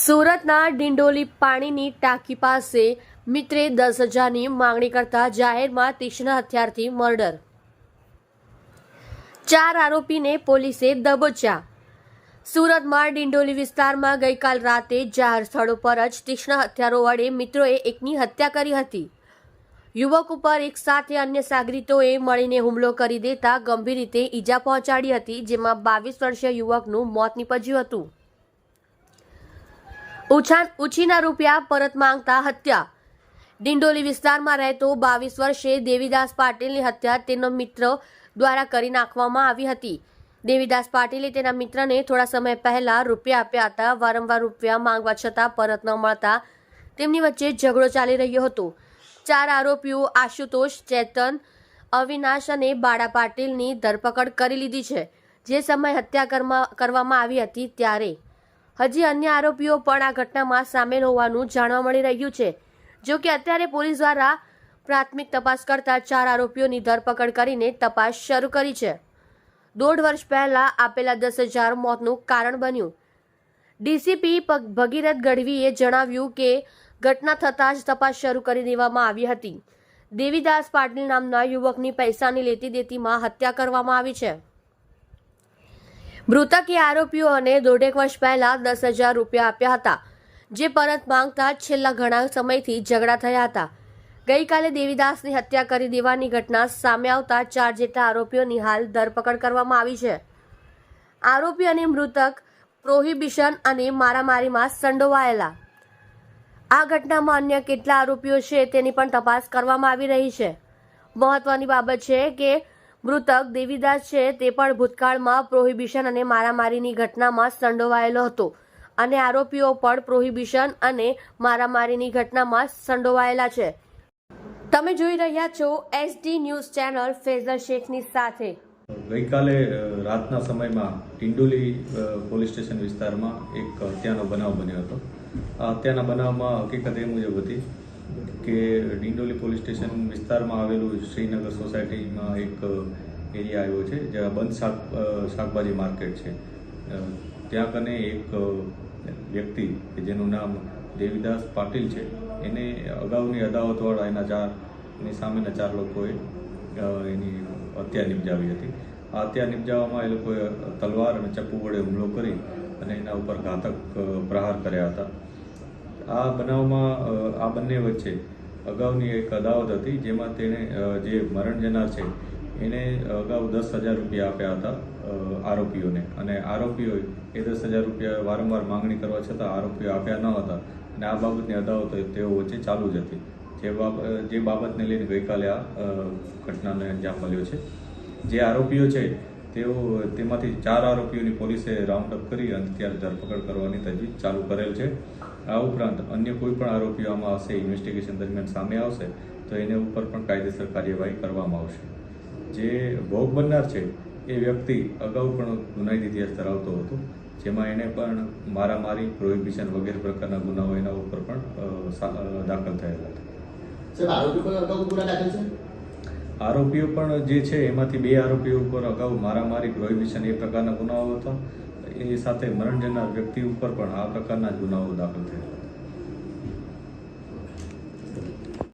સુરતના ડિંડોલી પાણીની ટાંકી પાસે મિત્રે દસ હજારની માંગણી કરતા જાહેરમાં તીક્ષ્ણ હથિયારથી મર્ડર. ચાર આરોપીને પોલીસે દબોચ્યા. સુરતમાં ડિંડોલી વિસ્તારમાં ગઈકાલ રાતે જાહેર સ્થળો પર જ તીક્ષ્ણ હથિયારો વડે મિત્રોએ એકની હત્યા કરી હતી. યુવક ઉપર એક સાથે અન્ય સાગરીતોએ મળીને હુમલો કરી દેતા ગંભીર રીતે ઈજા પહોંચાડી હતી, જેમાં બાવીસ વર્ષીય યુવકનું મોત નીપજ્યું હતું. ઉછા ઉછીના રૂપિયા પરત માંગતા હત્યા. ડિંડોલી વિસ્તારમાં રહેતો બાવીસ વર્ષે દેવીદાસ પાટીલની હત્યા તેનો મિત્ર દ્વારા કરી નાખવામાં આવી હતી. દેવીદાસ પાટીલે તેના મિત્રને થોડા સમય પહેલા રૂપિયા આપ્યા હતા. વારંવાર રૂપિયા માંગવા છતાં પરત ન મળતા તેમની વચ્ચે ઝઘડો ચાલી રહ્યો હતો. ચાર આરોપીઓ આશુતોષ, ચેતન, અવિનાશ અને બાળા પાટીલની ધરપકડ કરી લીધી છે. જે સમયે હત્યા કરવામાં આવી હતી ત્યારે હજી અન્ય આરોપીઓ પણ આ ઘટનામાં સામેલ હોવાનું જાણવા મળી રહ્યું છે. જો કે અત્યારે પોલીસ દ્વારા પ્રાથમિક તપાસ કરતા ચાર આરોપીઓની ધરપકડ કરીને તપાસ શરૂ કરી છે. દોઢ વર્ષ પહેલા આપેલા દસ હજાર મોતનું કારણ બન્યું. ડીસીપી ભગીરથ ગઢવીએ જણાવ્યું કે ઘટના થતાં જ તપાસ શરૂ કરી દેવામાં આવી હતી. દેવીદાસ પાટીલ નામના યુવકની પૈસાની લેતી દેતીમાં હત્યા કરવામાં આવી છે. મૃતકે આરોપીઓને દોઢેક વર્ષ પહેલા દસ હજાર રૂપિયા આપ્યા હતા, જે પરત માંગતા છેલ્લા ઘણા સમયથી ઝઘડા થયા હતા. ગઈકાલે દેવીદાસની હત્યા કરી દેવાની ઘટના સામે આવતા ચાર જેટલા આરોપીઓની હાલ ધરપકડ કરવામાં આવી છે. આરોપી અને મૃતક પ્રોહિબિશન અને મારામારીમાં સંડોવાયેલા. આ ઘટનામાં અન્ય કેટલા આરોપીઓ છે તેની પણ તપાસ કરવામાં આવી રહી છે. મહત્વની બાબત છે કે મૃતક દેવીદાસ છે તે પણ ભૂતકાળમાં પ્રોહિબિશન અને મારામારીની ઘટનામાં સંડોવાયેલો હતો. અને આરોપીઓ પણ પ્રોહિબિશન અને મારામારીની ઘટનામાં સંડોવાયેલા છે. તમે જોઈ રહ્યા છો એસડી ન્યૂઝ ચેનલ ફેઝર શેખની સાથે. ગઈકાલે રાતના સમયમાં ટિંડોલી પોલીસ સ્ટેશન વિસ્તારમાં એક હત્યાનો બનાવ બન્યો હતો. આ હત્યાના બનાવમાં હકીકત એ મુજબ હતી કે ડિંડોલી પોલીસ સ્ટેશન વિસ્તારમાં આવેલું શ્રીનગર સોસાયટીમાં એક એરિયા આવ્યો છે, જ્યાં બંધ શાક શાકભાજી માર્કેટ છે. ત્યાં કને એક વ્યક્તિ કે જેનું નામ દેવીદાસ પાટીલ છે, એને અગાઉની અદાવતવાળા એના ચાર, એની સામેના ચાર લોકોએ એની હત્યા નિપજાવી હતી. આ હત્યા નિપજાવવામાં એ લોકોએ તલવાર અને ચપ્પુ વડે હુમલો કરી અને એના ઉપર ઘાતક પ્રહાર કર્યા હતા. આ બનાવમાં આ બંને વચ્ચે અગાઉની એક અદાવત હતી, જેમાં તેણે જે મરણ જનાર છે, એને અગાઉ દસ હજાર રૂપિયા આપ્યા હતા આરોપીઓને. અને આરોપીઓએ એ દસ હજાર રૂપિયા વારંવાર માંગણી કરવા છતાં આરોપીઓ આપ્યા ન હતા. અને આ બાબતની અદાવત તેઓ વચ્ચે ચાલુ જ હતી. જે બાબત જે બાબતને લઈને ગઈકાલે આ ઘટનાને અંજામ મળ્યો છે. જે આરોપીઓ છે તેઓ તેમાંથી ચાર આરોપીઓની પોલીસે રાઉન્ડઅપ કરી અને અત્યારે ધરપકડ કરવાની તજવીજ ચાલુ કરેલ છે. આ ઉપરાંત અન્ય કોઈ પણ આરોપીઓ આમાં આવશે ઇન્વેસ્ટિગેશન દરમિયાન સામે આવશે, તો એને ઉપર પણ કાયદેસર કાર્યવાહી કરવામાં આવશે. જે ભોગ બનનાર છે, એ વ્યક્તિ અગાઉ પણ ગુનાહિત ઇતિહાસ ધરાવતો હતો, જેમાં એને પણ મારામારી પ્રોહિબિશન વગેરે પ્રકારના ગુનાઓ એના ઉપર પણ દાખલ થયેલા હતા. આરોપીઓ પણ જે છે, એમાંથી બે આરોપીઓ ઉપર અગાઉ મારામારી, પ્રોહિબિશન એ પ્રકારના ગુનાઓ હતા. એ સાથે મરણ જનાર વ્યક્તિ ઉપર પણ આ પ્રકારના જ ગુનાઓ દાખલ થયા